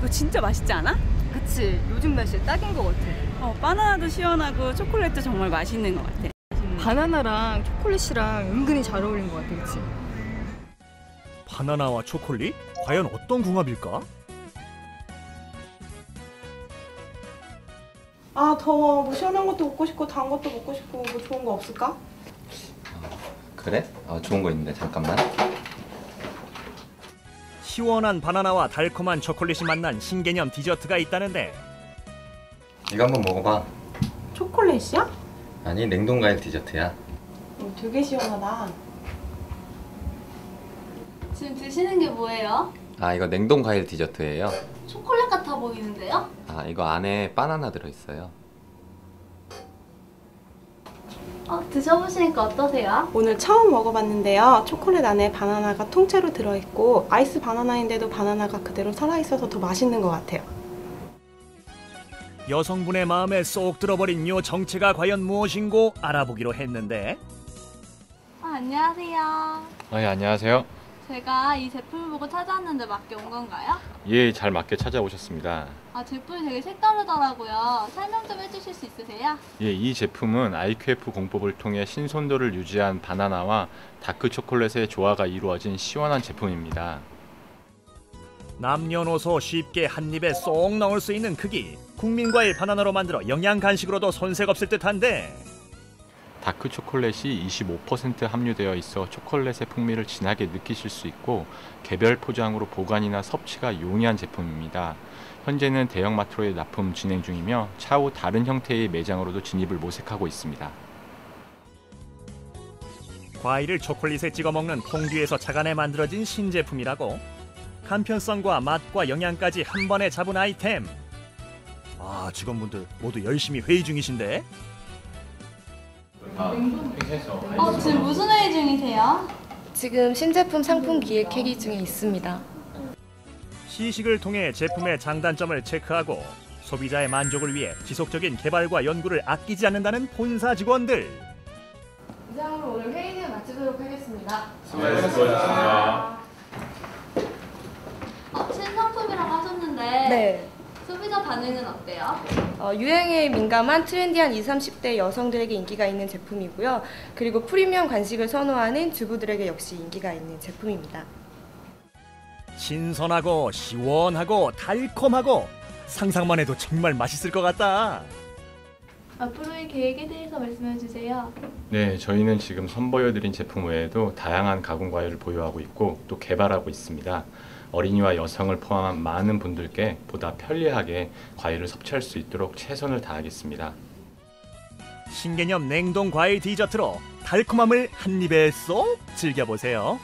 이거 진짜 맛있지 않아? 그치 요즘 날씨에 딱인 것 같아 어, 바나나도 시원하고 초콜릿도 정말 맛있는 것 같아. 바나나랑 초콜릿이랑 은근히 잘 어울린 것 같아 그치? 바나나와 초콜릿? 과연 어떤 궁합일까? 아 더워 뭐 시원한 것도 먹고 싶고 단 것도 먹고 싶고 뭐 좋은 거 없을까? 그래? 어, 좋은 거 있는데 잠깐만. 시원한 바나나와 달콤한 초콜릿이 만난 신개념 디저트가 있다는데 이거 한번 먹어봐. 초콜릿이야? 아니 냉동 과일 디저트야. 어, 되게 시원하다 지금 드시는 게 뭐예요? 아 이거 냉동 과일 디저트예요. 초콜릿 같아 보이는데요? 아 이거 안에 바나나 들어있어요. 어, 드셔보시니까 어떠세요? 오늘 처음 먹어봤는데요 초콜릿 안에 바나나가 통째로 들어있고 아이스 바나나인데도 바나나가 그대로 살아있어서 더 맛있는 것 같아요 여성분의 마음에 쏙 들어버린 요 정체가 과연 무엇인고 알아보기로 했는데 아, 안녕하세요. 아, 예, 안녕하세요. 제가 이 제품을 보고 찾아왔는데 맞게 온 건가요? 예, 잘 맞게 찾아오셨습니다. 아, 제품이 되게 색다르더라고요. 설명 좀 해주실 수 있으세요? 예, 이 제품은 IQF 공법을 통해 신선도를 유지한 바나나와 다크 초콜릿의 조화가 이루어진 시원한 제품입니다. 남녀노소 쉽게 한 입에 쏙 넣을 수 있는 크기 국민 과일 바나나로 만들어 영양 간식으로도 손색 없을 듯한데 다크 초콜릿이 25% 함유되어 있어 초콜릿의 풍미를 진하게 느끼실 수 있고 개별 포장으로 보관이나 섭취가 용이한 제품입니다. 현재는 대형마트로의 납품 진행 중이며 차후 다른 형태의 매장으로도 진입을 모색하고 있습니다. 과일을 초콜릿에 찍어 먹는 퐁듀에서 착안해 만들어진 신제품이라고 간편성과 맛과 영양까지 한 번에 잡은 아이템 아 직원분들 모두 열심히 회의 중이신데 어, 지금 무슨 회의 중이세요? 지금 신제품 상품 기획 회의 중에 있습니다. 시식을 통해 제품의 장단점을 체크하고 소비자의 만족을 위해 지속적인 개발과 연구를 아끼지 않는다는 본사 직원들 이상으로 오늘 회의는 마치도록 하겠습니다. 어, 신상품이라고 하셨는데 네. 소비자 반응은 어때요? 어, 유행에 민감한 트렌디한 20, 30대 여성들에게 인기가 있는 제품이고요. 그리고 프리미엄 간식을 선호하는 주부들에게 역시 인기가 있는 제품입니다. 신선하고 시원하고 달콤하고 상상만 해도 정말 맛있을 것 같다. 앞으로의 계획에 대해서 말씀해 주세요. 네, 저희는 지금 선보여드린 제품 외에도 다양한 가공 과일을 보유하고 있고 또 개발하고 있습니다. 어린이와 여성을 포함한 많은 분들께 보다 편리하게 과일을 섭취할 수 있도록 최선을 다하겠습니다. 신개념 냉동 과일 디저트로 달콤함을 한 입에 쏙 즐겨보세요.